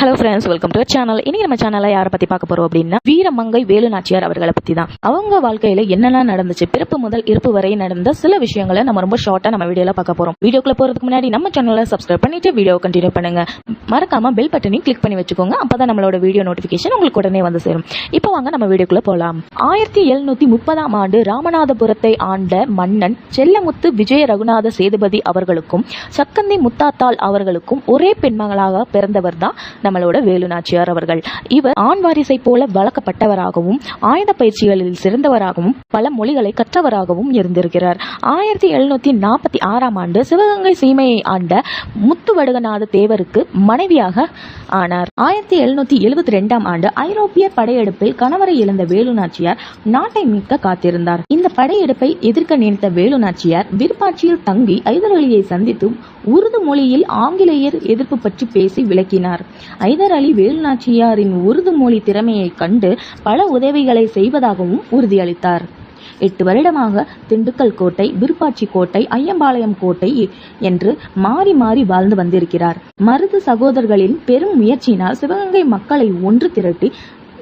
Hello friends welcome to channel இன்னைக்கு நம்ம சேனலில் யாரை பற்றி பார்க்க போகிறோம் அப்படின்னா வீரமங்கை வேலு நாச்சியார் அவர்களை பற்றி தான் அவங்க வாழ்க்கையில் என்னெல்லாம் நடந்துச்சு பிறப்பு முதல் இருப்பு வரை நடந்த சில விஷயங்களை நம்ம ரொம்ப ஷார்ட்டாக நம்ம வீடியோவில் பார்க்க போகிறோம் வீடியோக்குள்ள போகிறதுக்கு முன்னாடி நம்ம சேனலை சப்ஸ்கிரைப் பண்ணிட்டு வீடியோ கண்டினியூ பண்ணுங்க. மறக்காம பெல் பட்டனையும் கிளிக் பண்ணி வச்சுக்கோங்க. அப்போ தான் நம்மளோட வீடியோ நோட்டிஃபிகேஷன் உங்களுக்கு உடனே வந்து சேரும். இப்போ வாங்க நம்ம வீடியோக்குள்ள போகலாம் ஆயிரத்தி எழுநூற்றி முப்பதாம் ஆண்டு ராமநாதபுரத்தை ஆண்ட மன்னன் செல்லமுத்து விஜய ரகுநாத சேதுபதி அவர்களுக்கும் சக்கந்தி முத்தாத்தாள் அவர்களுக்கும் ஒரே பெண்மகளாக பிறந்தவர் தான் நம்மளோட வேலு நாச்சியார் அவர்கள். இவர் ஆண் வாரிசை போல வளர்க்கப்பட்டவராகவும் ஆயுத பயிற்சிகளில் சிறந்தவராகவும் பல மொழிகளை கற்றவராகவும் இருந்திருக்கிறார். ஆயிரத்தி எழுநூத்தி நாற்பத்தி ஆறாம் ஆண்டு சிவகங்கை சீமையை ஆண்ட முத்துவடுகநாத தேவருக்கு மனைவியாக ஆனார். ஆயிரத்தி எழுநூத்தி எழுபத்தி ரெண்டாம் ஆண்டு ஐரோப்பிய படையெடுப்பில் கணவரை இழந்த வேலு நாச்சியார் நாட்டை மீட்க காத்திருந்தார். இந்த படையெடுப்பை எதிர்க்க நினைத்த வேலு நாச்சியார் விருப்பாட்சியில் தங்கி ஐதரொலியை சந்தித்து உருது மொழியில் ஆங்கிலேயர் எதிர்ப்பு பற்றி பேசி விளக்கினார். ஐதர் அலி வேலு நாச்சியாரின் உருது மொழி திறமையை கண்டு பல உதவிகளை செய்வதாகவும் உறுதியளித்தார். எட்டு வருடமாக திண்டுக்கல் கோட்டை விருப்பாட்சி கோட்டை ஐயம்பாளையம் கோட்டை என்று மாறி மாறி வாழ்ந்து வந்திருக்கிறார். மருது சகோதரர்களின் பெரும் முயற்சியினால் சிவகங்கை மக்களை ஒன்று திரட்டி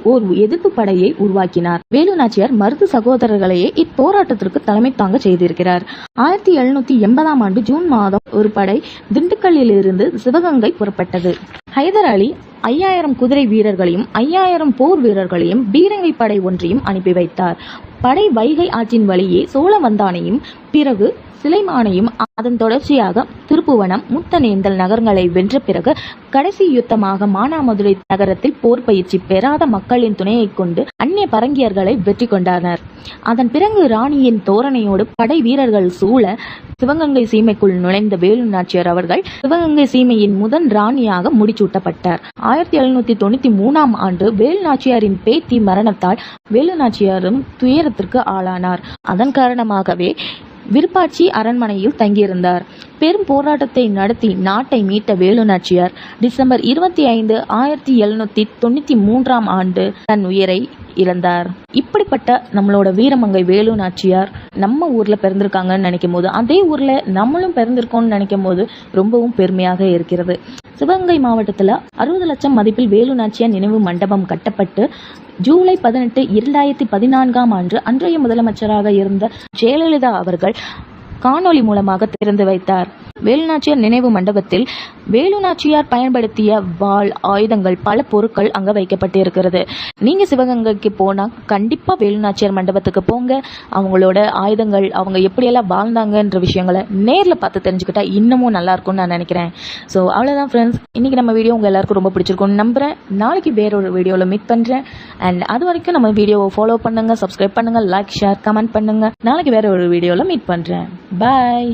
ஓர் எதிர்ப்பு படையை உருவாக்கினார். வேலு நாச்சியார் மருது சகோதரர்களையே இப்போராட்டத்திற்கு தலைமை தாங்க செய்திருக்கிறார். ஆயிரத்தி எழுநூத்தி எண்பதாம் ஆண்டு ஜூன் மாதம் ஒரு படை திண்டுக்கல்லிலிருந்து சிவகங்கை புறப்பட்டது. ஹைதர் அலி ஐயாயிரம் குதிரை வீரர்களையும் ஐயாயிரம் போர் வீரர்களையும் பீரங்கை படை ஒன்றையும் அனுப்பி வைத்தார். படை வைகை ஆற்றின் வழியே சோழவந்தானையும் பிறகு சிலைமானையும் அதன் தொடர்ச்சியாக திருப்புவனம் முத்தனேந்தல் நகரங்களை வென்ற பிறகு கடைசி யுத்தமாக மானாமதுரை நகரத்தில் போர் பயிற்சி பெறாத மக்களின் துணையை கொண்டு அந்நிய பரங்கியர்களை வெற்றி கொண்டனர் அதன் பிறகு ராணியின் தோரணையோடு படை வீரர்கள் சூழ சிவகங்கை சீமைக்குள் நுழைந்த வேலு நாச்சியார் அவர்கள் சிவகங்கை சீமையின் முதன் ராணியாக முடிச்சூட்டப்பட்டார் ஆயிரத்தி எழுநூத்தி தொண்ணூத்தி மூணாம் ஆண்டு வேலு நாச்சியாரின் பேத்தி மரணத்தால் வேலு நாச்சியாரும் துயரத்திற்கு ஆளானார். அதன் காரணமாகவே விருப்பாட்சி அரண்மனையில் தங்கியிருந்தார். பெரும் போராட்டத்தை நடத்தி நாட்டை மீட்ட வேலுநாச்சியார் டிசம்பர் இருபத்தி ஐந்து ஆயிரத்தி எழுநூத்தி தொண்ணூத்தி மூன்றாம் ஆண்டு தன் உயிரை இழந்தார். இப்படிப்பட்ட நம்மளோட வீரமங்கை வேலு நாச்சியார் நம்ம ஊர்ல பிறந்திருக்காங்கன்னு நினைக்கும் போது அதே ஊர்ல நம்மளும் பிறந்திருக்கோம்னு நினைக்கும் போது ரொம்பவும் பெருமையாக இருக்கிறது. சிவகங்கை மாவட்டத்தில் அறுபது லட்சம் மதிப்பில் வேலு நாச்சியார் நினைவு மண்டபம் கட்டப்பட்டு ஜூலை பதினெட்டு இரண்டாயிரத்தி பதினான்காம் ஆண்டு அன்றைய முதலமைச்சராக இருந்த ஜெயலலிதா அவர்கள் காணொளி மூலமாக திறந்து வைத்தார். வேலுநாச்சியார் நினைவு மண்டபத்தில் வேலுநாச்சியார் பயன்படுத்திய வாள் ஆயுதங்கள் பல பொருட்கள் அங்கே வைக்கப்பட்டிருக்கிறது. நீங்கள் சிவகங்கைக்கு போனால் கண்டிப்பாக வேலுநாச்சியார் மண்டபத்துக்கு போங்க. அவங்களோட ஆயுதங்கள் அவங்க எப்படியெல்லாம் வாழ்ந்தாங்கன்ற விஷயங்களை நேரில் பார்த்து தெரிஞ்சுக்கிட்டா இன்னமும் நல்லா இருக்கும்னு நான் நினைக்கிறேன். ஸோ அவ்வளோதான் ஃப்ரெண்ட்ஸ் இன்றைக்கி நம்ம வீடியோ உங்கள் எல்லாருக்கும் ரொம்ப பிடிச்சிருக்கும்னு நம்புகிறேன் நாளைக்கு வேறொரு வீடியோவில் மீட் பண்ணுறேன் அண்ட் அது வரைக்கும் நம்ம வீடியோவை ஃபாலோ பண்ணுங்கள் சப்ஸ்கிரைப் பண்ணுங்கள் லைக் ஷேர் கமெண்ட் பண்ணுங்கள் நாளைக்கு வேற ஒரு வீடியோவில் மீட் பண்ணுறேன் பாய்